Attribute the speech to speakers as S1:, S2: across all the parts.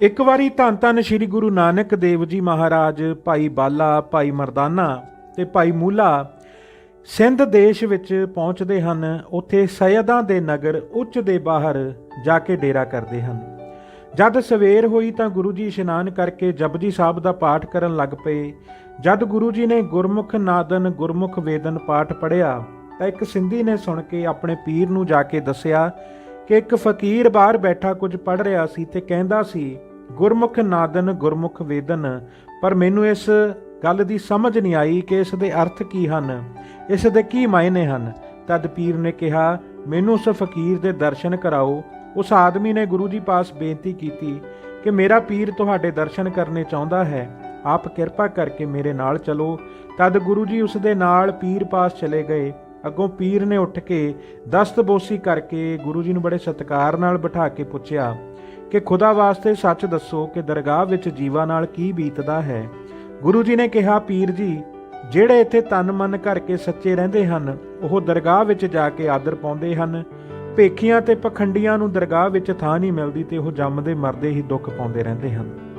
S1: ਇੱਕ ਵਾਰੀ ਧੰਨ ਧੰਨ ਸ੍ਰੀ ਗੁਰੂ ਨਾਨਕ ਦੇਵ ਜੀ ਮਹਾਰਾਜ, ਭਾਈ ਬਾਲਾ, ਭਾਈ ਮਰਦਾਨਾ ਤੇ ਭਾਈ ਮੂਲਾ ਸਿੰਧ ਦੇਸ਼ ਵਿੱਚ ਪਹੁੰਚਦੇ ਹਨ। ਉੱਥੇ ਸੈਯਦਾਂ ਦੇ ਨਗਰ ਉੱਚ ਦੇ ਬਾਹਰ ਜਾ ਕੇ ਡੇਰਾ ਕਰਦੇ ਹਨ। ਜਦ ਸਵੇਰ ਹੋਈ ਤਾਂ ਗੁਰੂ ਜੀ ਇਸ਼ਨਾਨ ਕਰਕੇ ਜਪਜੀ ਸਾਹਿਬ ਦਾ ਪਾਠ ਕਰਨ ਲੱਗ ਪਏ। ਜਦ ਗੁਰੂ ਜੀ ਨੇ ਗੁਰਮੁਖ ਨਾਦਨ, ਗੁਰਮੁਖ ਵੇਦਨ ਪਾਠ ਪੜਿਆ ਤਾਂ ਇੱਕ ਸਿੰਧੀ ਨੇ ਸੁਣ ਕੇ ਆਪਣੇ ਪੀਰ ਨੂੰ ਜਾ ਕੇ ਦੱਸਿਆ ਕਿ ਇੱਕ ਫਕੀਰ ਬਾਹਰ ਬੈਠਾ ਕੁਝ ਪੜ ਰਿਹਾ ਸੀ ਤੇ ਕਹਿੰਦਾ ਸੀ, ਗੁਰਮੁਖ ਨਾਦਨ, ਗੁਰਮੁਖ ਵੇਦਨ, ਪਰ ਮੈਨੂੰ ਇਸ ਗੱਲ ਦੀ ਸਮਝ ਨਹੀਂ ਆਈ ਕਿ ਇਸ ਦੇ ਅਰਥ ਕੀ ਹਨ। ਇਸ ਦੇ ਕੀ ਮਾਇਨੇ ਹਨ? ਤਦ ਪੀਰ ਨੇ ਕਿਹਾ, ਮੈਨੂੰ ਉਸ ਫਕੀਰ ਦੇ ਦਰਸ਼ਨ ਕਰਾਓ। ਉਸ ਆਦਮੀ ਨੇ ਗੁਰੂ ਜੀ ਪਾਸ ਬੇਨਤੀ ਕੀਤੀ ਕਿ ਮੇਰਾ ਪੀਰ ਤੁਹਾਡੇ ਦਰਸ਼ਨ ਕਰਨੇ ਚਾਹੁੰਦਾ ਹੈ। ਆਪ ਕਿਰਪਾ ਕਰਕੇ ਮੇਰੇ ਨਾਲ ਚਲੋ। ਤਦ ਗੁਰੂ ਜੀ ਉਸ ਦੇ ਨਾਲ ਪੀਰ ਪਾਸ ਚਲੇ ਗਏ। ਅੱਗੋਂ ਪੀਰ ਨੇ ਉੱਠ ਕੇ ਦਸਤਬੋਸੀ ਕਰਕੇ ਗੁਰੂ ਜੀ ਨੂੰ ਬੜੇ ਸਤਿਕਾਰ ਨਾਲ ਬਿਠਾ ਕੇ ਪੁੱਛਿਆ ਕਿ ਖੁਦਾ ਵਾਸਤੇ ਸੱਚ ਦੱਸੋ ਕਿ ਦਰਗਾਹ ਵਿੱਚ ਜੀਵਾਂ ਨਾਲ ਕੀ ਬੀਤਦਾ ਹੈ। ਗੁਰੂ ਜੀ ਨੇ ਕਿਹਾ, ਪੀਰ ਜੀ, ਜਿਹੜੇ ਇੱਥੇ ਤਨ ਮਨ ਕਰਕੇ ਸੱਚੇ ਰਹਿੰਦੇ ਹਨ, ਉਹ ਦਰਗਾਹ ਵਿੱਚ ਜਾ ਕੇ ਆਦਰ ਪਾਉਂਦੇ ਹਨ। ਭੇਖੀਆਂ ਤੇ ਪਖੰਡੀਆਂ ਨੂੰ ਦਰਗਾਹ ਵਿੱਚ ਥਾਂ ਨਹੀਂ ਮਿਲਦੀ ਤੇ ਉਹ ਜੰਮਦੇ ਮਰਦੇ ਹੀ ਦੁੱਖ ਪਾਉਂਦੇ ਰਹਿੰਦੇ ਹਨ।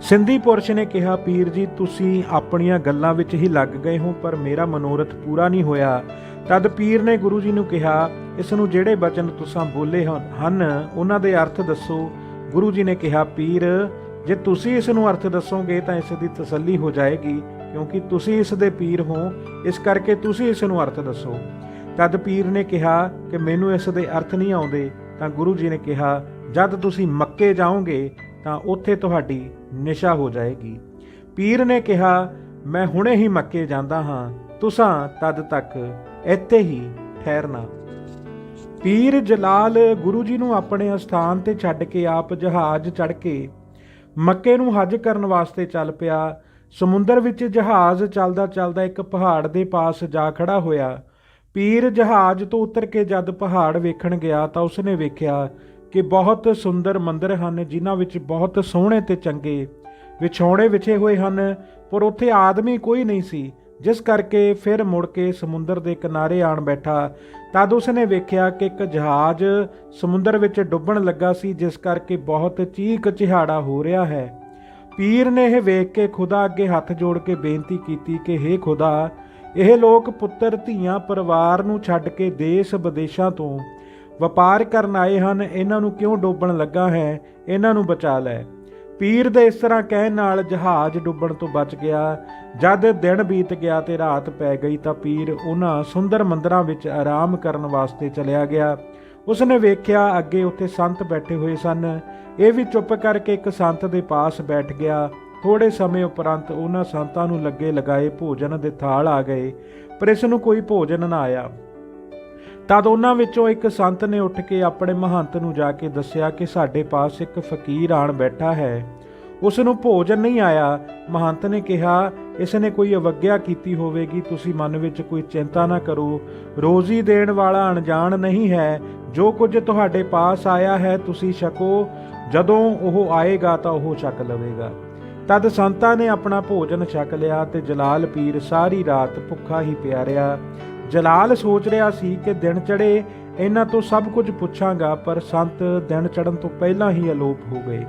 S1: ਸਿੰਧੀ ਪੁਰਸ਼ ਨੇ ਕਿਹਾ ਪੀਰ ਜੀ ਤੁਸੀਂ ਆਪਣੀਆਂ ਗੱਲਾਂ ਵਿੱਚ ਹੀ ਲੱਗ ਗਏ ਹੋ ਪਰ ਮੇਰਾ ਮਨੋਰਥ ਪੂਰਾ ਨਹੀਂ ਹੋਇਆ। ਤਦ ਪੀਰ ਨੇ ਗੁਰੂ ਜੀ ਨੂੰ ਕਿਹਾ ਇਸ ਨੂੰ ਜਿਹੜੇ ਬਚਨ ਤੁਸੀਂ ਬੋਲੇ ਹਨ ਹਨ, ਉਹਨਾਂ ਦੇ ਅਰਥ ਦੱਸੋ। ਗੁਰੂ ਜੀ ਨੇ ਕਿਹਾ ਪੀਰ ਜੇ ਤੁਸੀਂ ਇਸ ਨੂੰ ਅਰਥ ਦੱਸੋਗੇ ਤਾਂ ਇਸ ਦੀ ਤਸੱਲੀ ਹੋ ਜਾਏਗੀ ਕਿਉਂਕਿ ਤੁਸੀਂ ਇਸ ਦੇ ਪੀਰ ਹੋ ਇਸ ਕਰਕੇ ਤੁਸੀਂ ਇਸ ਨੂੰ ਅਰਥ ਦੱਸੋ। ਤਦ ਪੀਰ ਨੇ ਕਿਹਾ ਕਿ ਮੈਨੂੰ ਇਸ ਦੇ ਅਰਥ ਨਹੀਂ ਆਉਂਦੇ ਤਾਂ ਗੁਰੂ ਜੀ ਨੇ ਕਿਹਾ ਜਦ ਤੁਸੀਂ ਮੱਕੇ ਜਾਓਗੇ ਤਾਂ ਉੱਥੇ ਤੁਹਾਡੀ ਨਿਸ਼ਾ ਹੋ ਜਾਏਗੀ। ਪੀਰ ਨੇ ਕਿਹਾ, ਮੈਂ ਹੁਣੇ ਹੀ ਮੱਕੇ ਜਾਂਦਾ ਹਾਂ, ਤੁਸਾਂ ਤਦ ਤੱਕ ਇੱਥੇ ਹੀ ਠਹਿਰਨਾ। ਪੀਰ ਜਲਾਲ ਗੁਰੂ ਜੀ ਨੂੰ ਆਪਣੇ ਅਸਥਾਨ ਤੇ ਛੱਡ ਕੇ ਆਪ ਜਹਾਜ਼ ਚੜ੍ਹ ਕੇ ਮੱਕੇ ਨੂੰ ਹਜ ਕਰਨ ਵਾਸਤੇ ਚੱਲ ਪਿਆ। ਸਮੁੰਦਰ ਵਿੱਚ ਜਹਾਜ਼ ਚੱਲਦਾ ਚੱਲਦਾ ਇੱਕ ਪਹਾੜ ਦੇ ਪਾਸ ਜਾ ਖੜਾ ਹੋਇਆ। ਪੀਰ ਜਹਾਜ਼ ਤੋਂ ਉਤਰ ਕੇ ਜਦ ਪਹਾੜ ਵੇਖਣ ਗਿਆ ਤਾਂ ਉਸਨੇ ਵੇਖਿਆ ਕਿ ਬਹੁਤ ਸੁੰਦਰ ਮੰਦਰ ਹਨ, ਜਿਨ੍ਹਾਂ ਵਿੱਚ ਬਹੁਤ ਸੋਹਣੇ ਤੇ ਚੰਗੇ ਵਿਛੋੜੇ ਵਿਛੇ ਹੋਏ ਹਨ, ਪਰ ਉੱਥੇ ਆਦਮੀ ਕੋਈ ਨਹੀਂ ਸੀ। ਜਿਸ ਕਰਕੇ ਫਿਰ ਮੁੜ ਕੇ ਸਮੁੰਦਰ ਦੇ ਕਿਨਾਰੇ ਆਣ ਬੈਠਾ। ਤਦ ਉਸਨੇ ਵੇਖਿਆ ਕਿ ਇੱਕ ਜਹਾਜ਼ ਸਮੁੰਦਰ ਵਿੱਚ ਡੁੱਬਣ ਲੱਗਾ ਸੀ, ਜਿਸ ਕਰਕੇ ਬਹੁਤ ਚੀਕ ਚਿਹਾੜਾ ਹੋ ਰਿਹਾ ਹੈ। ਪੀਰ ਨੇ ਇਹ ਵੇਖ ਕੇ ਖੁਦਾ ਅੱਗੇ ਹੱਥ ਜੋੜ ਕੇ ਬੇਨਤੀ ਕੀਤੀ ਕਿ हे ਖੁਦਾ, ਇਹ ਲੋਕ ਪੁੱਤਰ, ਧੀਆਂ, ਪਰਿਵਾਰ ਨੂੰ ਛੱਡ ਕੇ ਦੇਸ਼ ਵਿਦੇਸ਼ਾਂ ਤੋਂ ਵਪਾਰ ਕਰਨ ਆਏ ਹਨ, ਇਹਨਾਂ ਨੂੰ ਕਿਉਂ ਡੋਬਣ ਲੱਗਾ ਹੈ? ਇਹਨਾਂ ਨੂੰ ਬਚਾ ਲੈ। ਪੀਰ ਦੇ ਇਸ ਤਰ੍ਹਾਂ ਕਹਿਣ ਨਾਲ ਜਹਾਜ਼ ਡੁੱਬਣ ਤੋਂ ਬਚ ਗਿਆ। ਜਦ ਦਿਨ ਬੀਤ ਗਿਆ ਤੇ ਰਾਤ ਪੈ ਗਈ ਤਾਂ ਪੀਰ ਉਹਨਾਂ ਸੁੰਦਰ ਮੰਦਰਾਂ ਵਿੱਚ ਆਰਾਮ ਕਰਨ ਵਾਸਤੇ ਚਲਿਆ ਗਿਆ। ਉਸਨੇ ਵੇਖਿਆ ਅੱਗੇ ਉੱਥੇ ਸੰਤ ਬੈਠੇ ਹੋਏ ਸਨ। ਇਹ ਵੀ ਚੁੱਪ ਕਰਕੇ ਇੱਕ ਸੰਤ ਦੇ ਪਾਸ ਬੈਠ ਗਿਆ। ਥੋੜੇ ਸਮੇਂ ਉਪਰੰਤ ਉਹਨਾਂ ਸੰਤਾਂ ਨੂੰ ਲੱਗੇ ਲਗਾਏ ਭੋਜਨ ਦੇ ਥਾਲ ਆ ਗਏ। ਪਰ ਇਸ ਨੂੰ ਕੋਈ ਭੋਜਨ ਨਾ ਆਇਆ। ਤਦ ਉਹਨਾਂ ਵਿੱਚੋਂ ਇੱਕ ਸੰਤ ਨੇ ਉੱਠ ਕੇ ਆਪਣੇ ਮਹੰਤ ਨੂੰ ਜਾ ਕੇ ਦੱਸਿਆ ਕਿ ਸਾਡੇ ਪਾਸ ਇੱਕ ਫਕੀਰ ਆਣ ਬੈਠਾ ਹੈ। ਉਸ ਨੂੰ ਭੋਜਨ ਨਹੀਂ ਆਇਆ। ਮਹੰਤ ਨੇ ਕਿਹਾ ਇਸ ਨੇ ਕੋਈ ਅਵਗਿਆ ਕੀਤੀ ਹੋਵੇਗੀ, ਤੁਸੀਂ ਮਨ ਵਿੱਚ ਕੋਈ ਚਿੰਤਾ ਨਾ ਕਰੋ। ਰੋਜ਼ੀ ਦੇਣ ਵਾਲਾ ਅਣਜਾਣ ਨਹੀਂ ਹੈ। ਜੋ ਕੁਝ ਤੁਹਾਡੇ ਪਾਸ ਆਇਆ ਹੈ, ਤੁਸੀਂ ਛਕੋ। ਜਦੋਂ ਉਹ ਆਏਗਾ ਤਾਂ ਉਹ ਛਕ ਲਵੇਗਾ। ਤਦ ਸੰਤਾਂ ਨੇ ਆਪਣਾ ਭੋਜਨ ਛਕ ਲਿਆ ਤੇ ਜਲਾਲ ਪੀਰ ਸਾਰੀ ਰਾਤ ਭੁੱਖਾ ਹੀ ਪਿਆ ਰਿਹਾ ਜਲਾਲ ਸੋਚ ਰਿਹਾ ਸੀ ਕਿ ਦਿਨ ਚੜੇ ਇਹਨਾਂ ਤੋਂ ਸਭ ਕੁਝ ਪੁੱਛਾਂਗਾ, ਪਰ ਸੰਤ ਦਿਨ ਚੜਨ ਤੋਂ ਪਹਿਲਾਂ ਹੀ ਅਲੋਪ ਹੋ ਗਏ।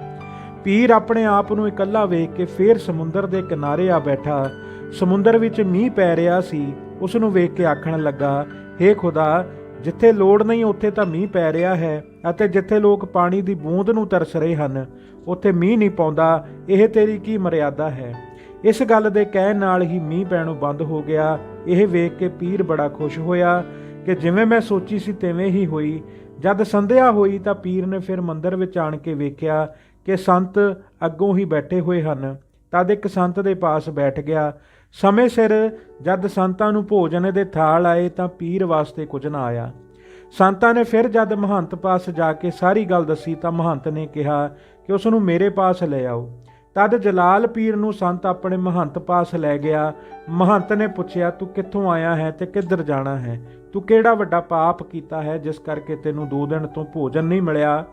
S1: ਪੀਰ ਆਪਣੇ ਆਪ ਨੂੰ ਇਕੱਲਾ ਵੇਖ ਕੇ ਫੇਰ ਸਮੁੰਦਰ ਦੇ ਕਿਨਾਰੇ ਆ ਬੈਠਾ। ਸਮੁੰਦਰ ਵਿੱਚ ਮੀਂਹ ਪੈ ਰਿਹਾ ਸੀ ਉਸ ਨੂੰ ਵੇਖ ਕੇ ਆਖਣ ਲੱਗਾ हे ਖੁਦਾ, ਜਿੱਥੇ ਲੋੜ ਨਹੀਂ ਉੱਥੇ ਤਾਂ ਮੀਂਹ ਪੈ ਰਿਹਾ ਹੈ, ਅਤੇ ਜਿੱਥੇ ਲੋਕ ਪਾਣੀ ਦੀ ਬੂੰਦ ਨੂੰ ਤਰਸ ਰਹੇ ਹਨ, ਉੱਥੇ ਮੀਂਹ ਨਹੀਂ ਪਾਉਂਦਾ, ਇਹ ਤੇਰੀ ਕੀ ਮਰਿਆਦਾ ਹੈ? ਇਸ ਗੱਲ ਦੇ ਕਹਿਣ ਨਾਲ ਹੀ ਮੀਂਹ ਪੈਣੋਂ ਬੰਦ ਹੋ ਗਿਆ। ਇਹ ਵੇਖ ਕੇ ਪੀਰ ਬੜਾ ਖੁਸ਼ ਹੋਇਆ ਕਿ ਜਿਵੇਂ ਮੈਂ ਸੋਚੀ ਸੀ ਤਿਵੇਂ ਹੀ ਹੋਈ। ਜਦ ਸੰਧਿਆ ਹੋਈ ਤਾਂ ਪੀਰ ਨੇ ਫਿਰ ਮੰਦਰ ਵਿੱਚ ਆਣ ਕੇ ਵੇਖਿਆ ਕਿ ਸੰਤ ਅੱਗੋਂ ਹੀ ਬੈਠੇ ਹੋਏ ਹਨ। ਤਦ ਇੱਕ ਸੰਤ ਦੇ ਪਾਸ ਬੈਠ ਗਿਆ। ਸਮੇਂ ਸਿਰ ਜਦ ਸੰਤਾਂ ਨੂੰ ਭੋਜਨ ਦੇ ਥਾਲ ਆਏ ਤਾਂ ਪੀਰ ਵਾਸਤੇ ਕੁਝ ਨਾ ਆਇਆ। ਸੰਤਾਂ ਨੇ ਫਿਰ ਜਦ ਮਹੰਤ ਪਾਸ ਜਾ ਕੇ ਸਾਰੀ ਗੱਲ ਦੱਸੀ ਤਾਂ ਮਹੰਤ ਨੇ ਕਿਹਾ ਕਿ ਉਸ ਨੂੰ ਮੇਰੇ ਪਾਸ ਲੈ ਆਓ। ਤਦ ਜਲਾਲ ਪੀਰ ਨੂੰ ਸੰਤ ਆਪਣੇ ਮਹੰਤ ਪਾਸ ਲੈ ਗਿਆ। ਮਹੰਤ ਨੇ ਪੁੱਛਿਆ, ਤੂੰ ਕਿੱਥੋਂ ਆਇਆ ਹੈ ਤੇ ਕਿੱਧਰ ਜਾਣਾ ਹੈ? ਤੂੰ ਕਿਹੜਾ ਵੱਡਾ ਪਾਪ ਕੀਤਾ ਹੈ ਜਿਸ ਕਰਕੇ ਤੈਨੂੰ ਦੋ ਦਿਨ ਤੋਂ ਭੋਜਨ ਨਹੀਂ ਮਿਲਿਆ?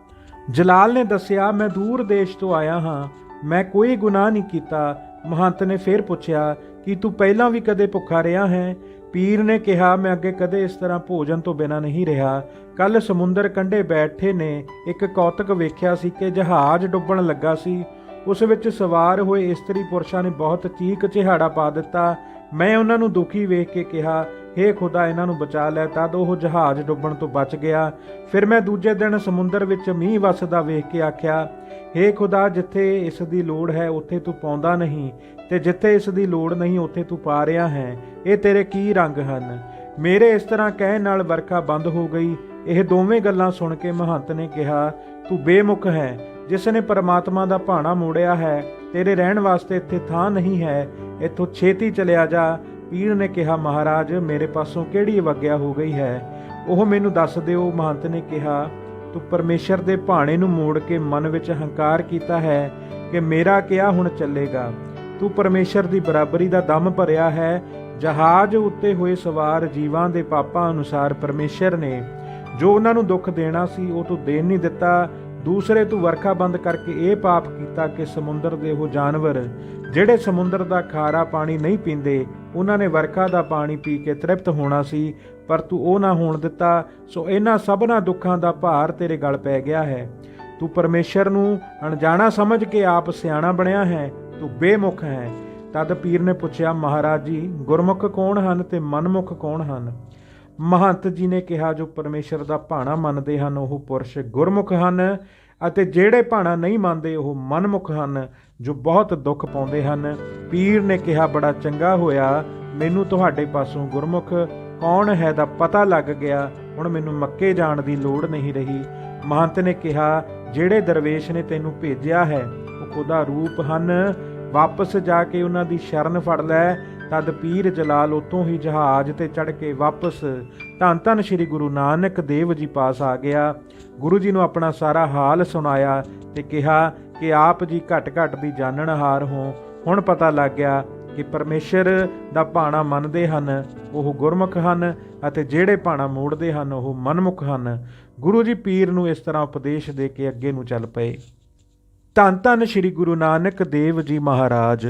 S1: ਜਲਾਲ ਨੇ ਦੱਸਿਆ, ਮੈਂ ਦੂਰ ਦੇਸ਼ ਤੋਂ ਆਇਆ ਹਾਂ। ਮੈਂ ਕੋਈ ਗੁਨਾਹ ਨਹੀਂ ਕੀਤਾ। ਮਹੰਤ ਨੇ ਫੇਰ ਪੁੱਛਿਆ, ਕਿ ਤੂੰ ਪਹਿਲਾਂ ਵੀ ਕਦੇ ਭੁੱਖਾ ਰਿਹਾ ਹੈ? ਪੀਰ ਨੇ ਕਿਹਾ, ਮੈਂ ਅੱਗੇ ਕਦੇ ਇਸ ਤਰ੍ਹਾਂ ਭੋਜਨ ਤੋਂ ਬਿਨਾਂ ਨਹੀਂ ਰਿਹਾ। ਕੱਲ ਸਮੁੰਦਰ ਕੰਢੇ ਬੈਠੇ ਨੇ, ਇੱਕ ਕੌਤਕ ਵੇਖਿਆ ਸੀ ਕਿ ਜਹਾਜ਼ ਡੁੱਬਣ ਲੱਗਾ ਸੀ। ਉਸ ਵਿੱਚ ਸਵਾਰ ਹੋਏ ਇਸਤਰੀ ਪੁਰਸ਼ਾਂ ਨੇ ਬਹੁਤ ਚੀਕ ਚਿਹਾੜਾ ਪਾ ਦਿੱਤਾ। ਮੈਂ ਉਹਨਾਂ ਨੂੰ ਦੁਖੀ ਵੇਖ ਕੇ ਕਿਹਾ, ਹੇ ਖੁਦਾ, ਇਹਨਾਂ ਨੂੰ ਬਚਾ ਲੈ। ਤਦ ਉਹ ਜਹਾਜ਼ ਡੁੱਬਣ ਤੋਂ ਬਚ ਗਿਆ। ਫਿਰ ਮੈਂ ਦੂਜੇ ਦਿਨ ਸਮੁੰਦਰ ਵਿੱਚ ਮੀਂਹ ਵਸਦਾ ਵੇਖ ਕੇ ਆਖਿਆ, ਹੇ ਖੁਦਾ, ਜਿੱਥੇ ਇਸ ਦੀ ਲੋੜ ਹੈ, ਉੱਥੇ ਤੂੰ ਪਾਉਂਦਾ ਨਹੀਂ ਤੇ ਜਿੱਥੇ ਇਸ ਦੀ ਲੋੜ ਨਹੀਂ, ਉੱਥੇ ਤੂੰ ਪਾ ਰਿਹਾ ਹੈ। ਇਹ ਤੇਰੇ ਕੀ ਰੰਗ ਹਨ? ਮੇਰੇ ਇਸ ਤਰ੍ਹਾਂ ਕਹਿਣ ਨਾਲ ਵਰਖਾ ਬੰਦ ਹੋ ਗਈ। ਇਹ ਦੋਵੇਂ ਗੱਲਾਂ ਸੁਣ ਕੇ ਮਹੰਤ ਨੇ ਕਿਹਾ, ਤੂੰ ਬੇਮੁਖ ਹੈ। ਜਿਸ ਨੇ ਪਰਮਾਤਮਾ ਦਾ ਭਾਣਾ ਮੋੜਿਆ ਹੈ, ਤੇਰੇ ਰਹਿਣ ਵਾਸਤੇ ਇੱਥੇ ਥਾਂ ਨਹੀਂ ਹੈ, ਇੱਥੋਂ ਛੇਤੀ ਚਲਿਆ ਜਾ। ਪੀਰ ਨੇ ਕਿਹਾ, ਮਹਾਰਾਜ, ਮੇਰੇ ਪਾਸੋਂ ਕਿਹੜੀ ਵਗਿਆ ਹੋ ਗਈ ਹੈ? ਉਹ ਮੈਨੂੰ ਦੱਸ ਦਿਓ, ਮਹੰਤ ਨੇ ਕਿਹਾ, ਤੂੰ ਪਰਮੇਸ਼ਰ ਦੇ ਭਾਣੇ ਨੂੰ ਮੋੜ ਕੇ ਮਨ ਵਿੱਚ ਹੰਕਾਰ ਕੀਤਾ ਹੈ ਕਿ ਮੇਰਾ ਕਿਹਾ ਹੁਣ ਚੱਲੇਗਾ? ਤੂੰ ਪਰਮੇਸ਼ਰ ਦੀ ਬਰਾਬਰੀ ਦਾ ਦਮ ਭਰਿਆ ਹੈ, ਜਹਾਜ਼ ਉੱਤੇ ਹੋਏ ਸਵਾਰ ਜੀਵਾਂ ਦੇ ਪਾਪਾਂ ਅਨੁਸਾਰ ਪਰਮੇਸ਼ਰ ਨੇ ਜੋ ਉਹਨਾਂ ਨੂੰ ਦੁੱਖ ਦੇਣਾ ਸੀ, ਉਹ ਤੂੰ ਦੇਣ ਨਹੀਂ ਦਿੱਤਾ। ਦੂਸਰੇ ਤੂੰ ਵਰਖਾ ਬੰਦ ਕਰਕੇ ਇਹ ਪਾਪ ਕੀਤਾ ਕਿ ਸਮੁੰਦਰ ਦੇ ਉਹ ਜਾਨਵਰ, ਜਿਹੜੇ ਸਮੁੰਦਰ ਦਾ ਖਾਰਾ ਪਾਣੀ ਨਹੀਂ ਪੀਂਦੇ, ਉਹਨਾਂ ਨੇ ਵਰਖਾ ਦਾ ਪਾਣੀ ਪੀ ਕੇ ਤ੍ਰਿਪਤ ਹੋਣਾ ਸੀ, ਪਰ ਤੂੰ ਉਹ ਨਾ ਹੋਣ ਦਿੱਤਾ, ਸੋ ਇਹਨਾਂ ਸਭਨਾ ਦੁੱਖਾਂ ਦਾ ਭਾਰ ਤੇਰੇ ਗਲ ਪੈ ਗਿਆ ਹੈ। ਤੂੰ ਪਰਮੇਸ਼ਰ ਨੂੰ ਅਣਜਾਣਾ ਸਮਝ ਕੇ ਆਪ ਸਿਆਣਾ ਬਣਿਆ ਹੈ, ਤੂੰ ਬੇਮੁਖ ਹੈ। ਤਦ ਪੀਰ ਨੇ ਪੁੱਛਿਆ, ਮਹਾਰਾਜ ਜੀ, ਗੁਰਮੁਖ ਕੌਣ ਹਨ ਤੇ ਮਨਮੁਖ ਕੌਣ ਹਨ? ਮਹੰਤ ਜੀ ਨੇ ਕਿਹਾ, ਜੋ ਪਰਮੇਸ਼ਰ ਦਾ ਭਾਣਾ ਮੰਨਦੇ ਹਨ, ਉਹ ਪੁਰਸ਼ ਗੁਰਮੁਖ ਹਨ ਅਤੇ ਜਿਹੜੇ ਭਾਣਾ ਨਹੀਂ ਮੰਨਦੇ, ਉਹ ਮਨਮੁਖ ਹਨ, ਜੋ ਬਹੁਤ ਦੁੱਖ ਪਾਉਂਦੇ ਹਨ। ਪੀਰ ਨੇ ਕਿਹਾ, ਬੜਾ ਚੰਗਾ ਹੋਇਆ, ਮੈਨੂੰ ਤੁਹਾਡੇ ਪਾਸੋਂ ਗੁਰਮੁਖ ਕੌਣ ਹੈ ਦਾ ਪਤਾ ਲੱਗ ਗਿਆ, ਹੁਣ ਮੈਨੂੰ ਮੱਕੇ ਜਾਣ ਦੀ ਲੋੜ ਨਹੀਂ ਰਹੀ। ਮਹੰਤ ਨੇ ਕਿਹਾ, ਜਿਹੜੇ ਦਰਵੇਸ਼ ਨੇ ਤੈਨੂੰ ਭੇਜਿਆ ਹੈ, ਉਹ ਖੁਦਾ ਰੂਪ ਹਨ, ਵਾਪਸ ਜਾ ਕੇ ਉਹਨਾਂ ਦੀ ਸ਼ਰਨ ਫੜ ਲੈ ਤਦ ਪੀਰ ਜਲਾਲ ਉਤੋਂ ਹੀ ਜਹਾਜ਼ ਤੇ ਚੜ ਕੇ ਵਾਪਸ ਧੰਨ ਧੰਨ ਸ੍ਰੀ ਗੁਰੂ ਨਾਨਕ ਦੇਵ ਜੀ ਪਾਸ ਆ ਗਿਆ। ਗੁਰੂ ਜੀ ਨੂੰ ਆਪਣਾ ਸਾਰਾ ਹਾਲ ਸੁਣਾਇਆ ਤੇ ਕਿਹਾ ਕਿ ਆਪ ਜੀ ਘਟ ਘਟ ਦੀ ਜਾਣਨਹਾਰ ਹੋ। ਹੁਣ ਪਤਾ ਲੱਗ ਗਿਆ ਕਿ ਪਰਮੇਸ਼ਰ ਦਾ ਭਾਣਾ ਮੰਨਦੇ ਹਨ, ਉਹ ਗੁਰਮੁਖ ਹਨ ਅਤੇ ਜਿਹੜੇ ਭਾਣਾ ਮੋੜਦੇ ਹਨ, ਉਹ ਮਨਮੁਖ ਹਨ। ਗੁਰੂ ਜੀ ਪੀਰ ਨੂੰ ਇਸ ਤਰ੍ਹਾਂ ਉਪਦੇਸ਼ ਦੇ ਕੇ ਅੱਗੇ ਨੂੰ ਚੱਲ ਪਏ। ਧੰਨ ਧੰਨ ਸ੍ਰੀ ਗੁਰੂ ਨਾਨਕ ਦੇਵ ਜੀ ਮਹਾਰਾਜ।